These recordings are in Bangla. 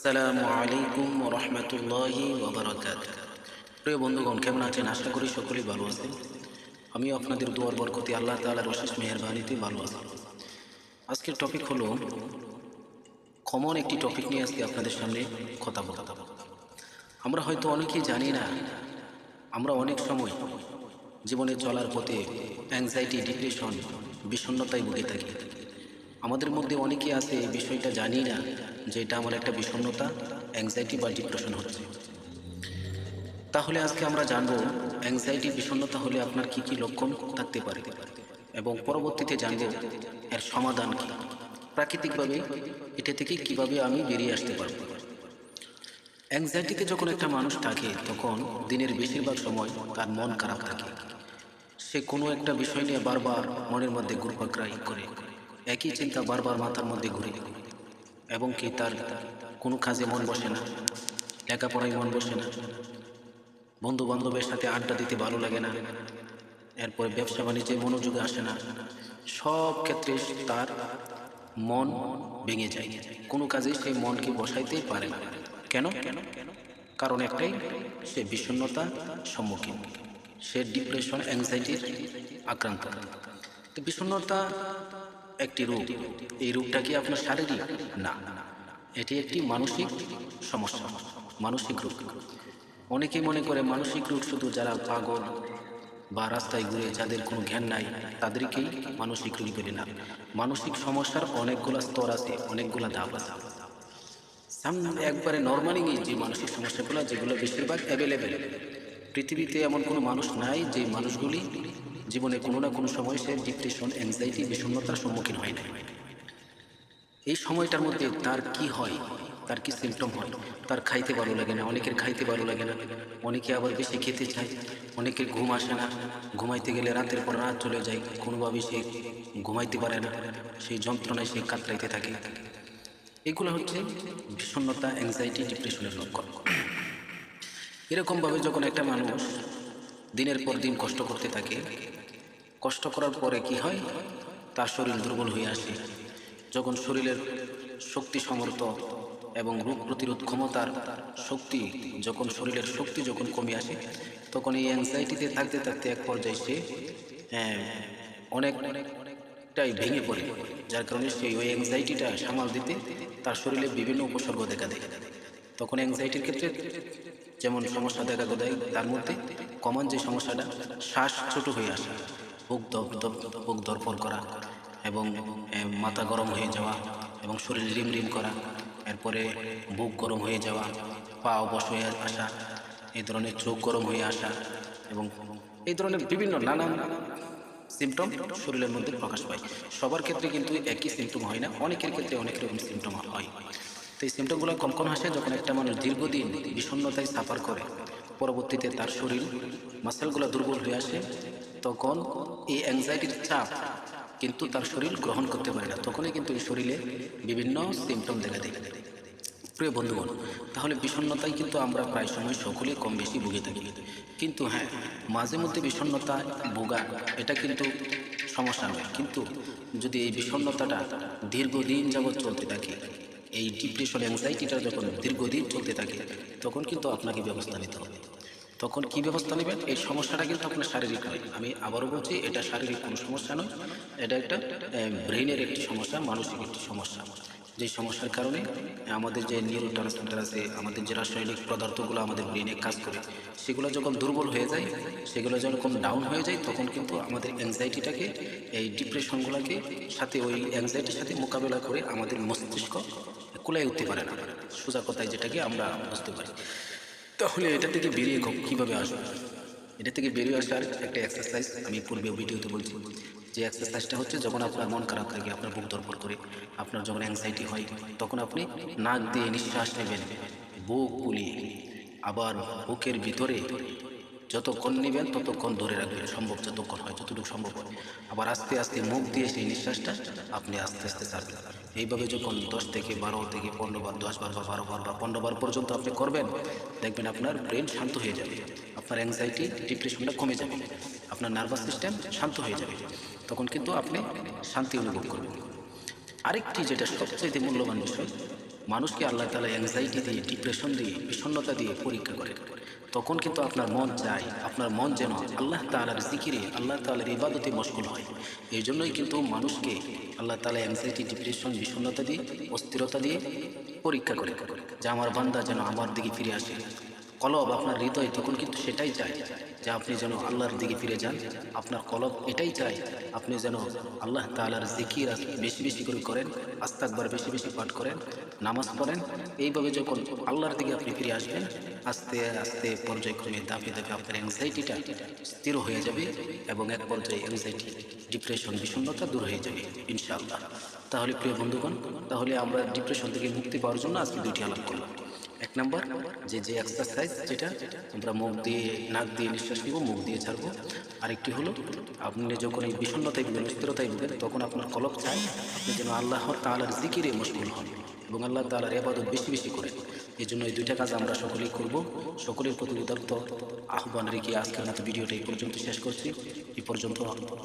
আসসালামু আলাইকুম রহমতুল্লাহি ওবরাকাত। প্রিয় বন্ধুগণ, কেমন আছেন? আশা করি সকলেই ভালো আছেন। আমিও আপনাদের দুয়ার বরকতি আল্লাহ তাআলার অশেষ মেহরবানিতে ভালো আছি। আজকের টপিক হলো কমন একটি টপিক নিয়ে আজকে আপনাদের সামনে কথা বলতে আমরা হয়তো অনেকেই জানি না, আমরা অনেক সময় জীবনে চলার পথে অ্যাংজাইটি ডিপ্রেশন বিষণ্ণতায় ভুগে থাকি। আমাদের মধ্যে অনেকে আছে এই বিষয়টা জানি না যে এটা আমার একটা বিষণ্ণতা অ্যাংজাইটি বা ডিপ্রেশন হচ্ছে। তাহলে আজকে আমরা জানব অ্যাংজাইটি বিষণ্ণতা হলে আপনার কি কি লক্ষণ থাকতে পারে এবং পরবর্তীতে জানব এর সমাধান কি। প্রাকৃতিকভাবে এটা থেকে কীভাবে আমি বেরিয়ে আসতে পারব। অ্যাংজাইটিতে যখন একটা মানুষ থাকে, তখন দিনের বেশিরভাগ সময় তার মন খারাপ থাকে। সে কোনো একটা বিষয় নিয়ে বারবার মনের মধ্যে ঘুরপাকড়াই করে। একই চিন্তা বারবার মাথার মধ্যে ঘুরে। এবং কি তার কোনো কাজে মন বসে না? লেখাপড়ায় মন বসে না? বন্ধু বান্ধবের সাথে আড্ডা দিতে ভালো লাগে না? এরপরে ব্যবসা বাণিজ্যে মনোযোগে আসে না? সব ক্ষেত্রে তার মন ভেঙে যায়। কোনো কাজে সেই মনকে বসাইতেই পারে না। কেন? কারণ একটাই, সে বিষণ্ণতা সম্মুখীন। সে ডিপ্রেশন অ্যাংজাইটির আক্রান্ত। তো বিষণ্ণতা একটি রোগ এই রোগটা কি আপনার শারীরিক? না। এটি একটি মানসিক সমস্যা, মানসিক রোগ। অনেকেই মনে করে মানসিক রোগ শুধু যারা পাগল বা রাস্তায় ঘুরে যাদের কোনো জ্ঞান নাই, তাদেরকেই মানসিক রোগী বলে না। মানসিক সমস্যার অনেকগুলো স্তর আছে, অনেকগুলো ধাপ আছে। একবারে নর্মালি যে মানসিক সমস্যাগুলো, যেগুলো বেশিরভাগ অ্যাভেলেবেল পৃথিবীতে এমন কোনো মানুষ নাই যে মানুষগুলি জীবনে কোনো না কোনো সময় সে ডিপ্রেশন অ্যাংজাইটি বিষণ্ণতার সম্মুখীন হয় না এই সময়টার মধ্যে তার কি হয়? তার কি সিমটম হয়? তার খাইতে ভালো লাগে না, অনেকের খাইতে ভালো লাগে না। অনেকে আবার বেশি খেতে চায়, অনেকের ঘুম আসে না। ঘুমাইতে গেলে রাতের পর রাত চলে যায় কোনোভাবে সে ঘুমাইতে পারে না। সেই যন্ত্রণায় সে কাতরাইতে থাকে। এগুলো হচ্ছে বিষণ্ণতা অ্যাংজাইটি ডিপ্রেশনের লক্ষণ। এরকমভাবে যখন একটা মানুষ দিনের পর দিন কষ্ট করতে থাকে। কষ্ট করার পরে কি হয়? তার শরীর দুর্বল হয়ে আসে। যখন শরীরের শক্তি সমর্থ এবং রোগ প্রতিরোধ ক্ষমতার শক্তি যখন শরীরের শক্তি যখন কমে আসে তখন এই অ্যাংজাইটিতে থাকতে থাকতে এক পর্যায়ে সে হ্যাঁ, অনেক অনেকটাই ভেঙে পড়ে। যার কারণে সেই ওই অ্যাংজাইটিটা সামাল দিতে তার শরীরে বিভিন্ন উপসর্গ দেখা দেয়। তখন অ্যাংজাইটির ক্ষেত্রে যেমন সমস্যা দেখা দেয় তার মধ্যে কমন যে সমস্যাটা, শ্বাস ছোট হয়ে আসা, বুক বুক ধরপর করা এবং মাথা গরম হয়ে যাওয়া এবং শরীর রিম রিম করা, এরপরে বুক গরম হয়ে যাওয়া, পা অবশ হয়ে আসা, এই ধরনের চোখ গরম হয়ে আসা এবং এই ধরনের বিভিন্ন নানান সিমটম শরীরের মধ্যে প্রকাশ পায়। সবার ক্ষেত্রে কিন্তু একই সিমটম হয় না, অনেকের ক্ষেত্রে অনেক রকম সিমটম হয়। তো এই সিমটমগুলো কখন আসে যখন একটা মানুষ দীর্ঘদিন বিষণ্ণতায় সাফার করে। পরবর্তীতে তার শরীর মাসেলগুলো দুর্বল হয়ে আসে, তখন এই অ্যাংজাইটির চাপ কিন্তু তার শরীর গ্রহণ করতে পারে না। তখনই কিন্তু এই শরীরে বিভিন্ন সিমটম দেখা দেয়। প্রিয় বন্ধুগণ, তাহলে বিষণ্ণতায় কিন্তু আমরা প্রায় সময় সকলেই কম বেশি ভুগে থাকি। কিন্তু হ্যাঁ মাঝে মধ্যে বিষণ্ণতা ভোগা এটা কিন্তু সমস্যা নয়। কিন্তু যদি এই বিষণ্ণতাটা দীর্ঘদিন যাবৎ চলতে থাকে এই ডিপ্রেশন অ্যাংজাইটিটা যখন দীর্ঘদিন চলতে থাকে তখন কিন্তু আপনাকে ব্যবস্থা নিতে হবে। তখন কি ব্যবস্থা নেবেন? এই সমস্যাটা কিন্তু আপনার শারীরিক নয়। আমি আবারও বলছি, এটা শারীরিক কোনো সমস্যা নয়। এটা একটা ব্রেনের একটি সমস্যা, মানসিক একটি সমস্যা। যে সমস্যার কারণে আমাদের যে নিউরো ট্রান্সমিটার আছে, আমাদের যে রাসায়নিক পদার্থগুলো আমাদের ব্রেনে কাজ করে, সেগুলো যখন দুর্বল হয়ে যায়, সেগুলো যখন ডাউন হয়ে যায়, তখন কিন্তু আমাদের অ্যাংজাইটিটাকে এই ডিপ্রেশনগুলোকে সাথে, ওই অ্যাংজাইটির সাথে মোকাবেলা করে আমাদের মস্তিষ্ক কুলাই উঠতে পারে না। সোজা কথায় যেটাকে আমরা বুঝতে পারি। তাহলে এটা থেকে বেরিয়ে কীভাবে আসব? এটা থেকে বেরিয়ে আসার একটা এক্সারসাইজ আমি পূর্বে ভিডিওতে বলছি। যে এক্সারসাইজটা হচ্ছে যখন আপনার মন খারাপ থাকে আপনার বুক দরপর করে, আপনার যখন অ্যাংজাইটি হয়, তখন আপনি নাক দিয়ে নিঃশ্বাস নেবেন, বুক ফুলিয়ে আবার বুকের ভিতরে যতক্ষণ নেবেন ততক্ষণ ধরে রাখবেন সম্ভব, যতক্ষণ হয় যতটুকু সম্ভব হয়। আবার আস্তে আস্তে মুখ দিয়ে সেই নিঃশ্বাসটা আপনি আস্তে আস্তে ছাড়বেন। এইভাবে যখন দশ থেকে বারো থেকে পনেরো বার, দশ বার বা বারো বার বা পনেরো বার পর্যন্ত আপনি করবেন, দেখবেন আপনার ব্রেন শান্ত হয়ে যাবে। আপনার অ্যাংজাইটি ডিপ্রেশনটা কমে যাবে। আপনার নার্ভাস সিস্টেম শান্ত হয়ে যাবে। তখন কিন্তু আপনি শান্তি অনুভব করবেন। আরেকটি যেটা সবচেয়ে মূল্যবান বিষয় মানুষকে আল্লাহ তালা অ্যাংজাইটি দিয়ে ডিপ্রেশন দিয়ে বিষণ্নতা দিয়ে পরীক্ষা করে। তখন কিন্তু আপনার মন চাই আপনার মন যেন আল্লাহ তালার জিকিরে, আল্লাহ তালার ইবাদতে মশগুল হয়। এই জন্যই কিন্তু মানুষকে আল্লাহ তালা অ্যাংজাইটি ডিপ্রেশন বিষণ্নতা দিয়ে, অস্থিরতা দিয়ে পরীক্ষা করে। যে আমার বান্দা যেন আমার দিকে ফিরে আসে। কলব আপনার হৃদয় তখন কিন্তু সেটাই চায় যে আপনি যেন আল্লাহর দিকে ফিরে যান। আপনার কলব এটাই চায়, আপনি যেন আল্লাহ তালার জিকির বেশি বেশি করে করেন, আস্তাকবার বেশি বেশি পাঠ করেন, নামাজ পড়েন। এইভাবে যখন আল্লাহর দিকে আপনি ফিরে আসবেন, আস্তে আস্তে পর্যায়ক্রমে দাপে দাপে আপনার অ্যাংজাইটিটা স্থির হয়ে যাবে এবং এক পর্যায়ে অ্যাংজাইটি ডিপ্রেশন বিষণ্ণতা দূর হয়ে যাবে, ইনশাআল্লাহ। তাহলে প্রিয় বন্ধুগণ, তাহলে আমরা ডিপ্রেশন থেকে মুক্তি পাওয়ার জন্য আজকে দুইটি আলাপ করলাম। এক নাম্বার, যে যে এক্সারসাইজ যেটা আমরা মুখ দিয়ে, নাক দিয়ে নিঃশ্বাস নিব, মুখ দিয়ে ছাড়বো। আরেকটি হলো, আপনি যখন এই বিষণ্ণতায় ভুগেন অস্থিরতায় ভুগেন তখন আপনার কলক চাই আপনি যেন আল্লাহ তালার জিকিরে মশগুল হন এবং আল্লাহ তালার এবাদত বেশি বেশি করেন। এই জন্য এই দুইটা কাজ আমরা সকলেই করব। সকলের প্রতি উদার্ত আহ্বান রেখে আজকের মতো ভিডিওটা এই পর্যন্ত শেষ করছি। এই পর্যন্ত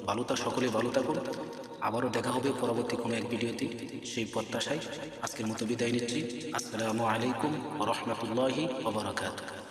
ভালো থাক, সকলে ভালো থাকুন। আবারও দেখা হবে পরবর্তী কোনো এক ভিডিওতে। সেই প্রত্যাশায় আজকের মতো বিদায় নিচ্ছি। আসসালামু আলাইকুম রহমতুল্লাহি ওবরাকাতুহ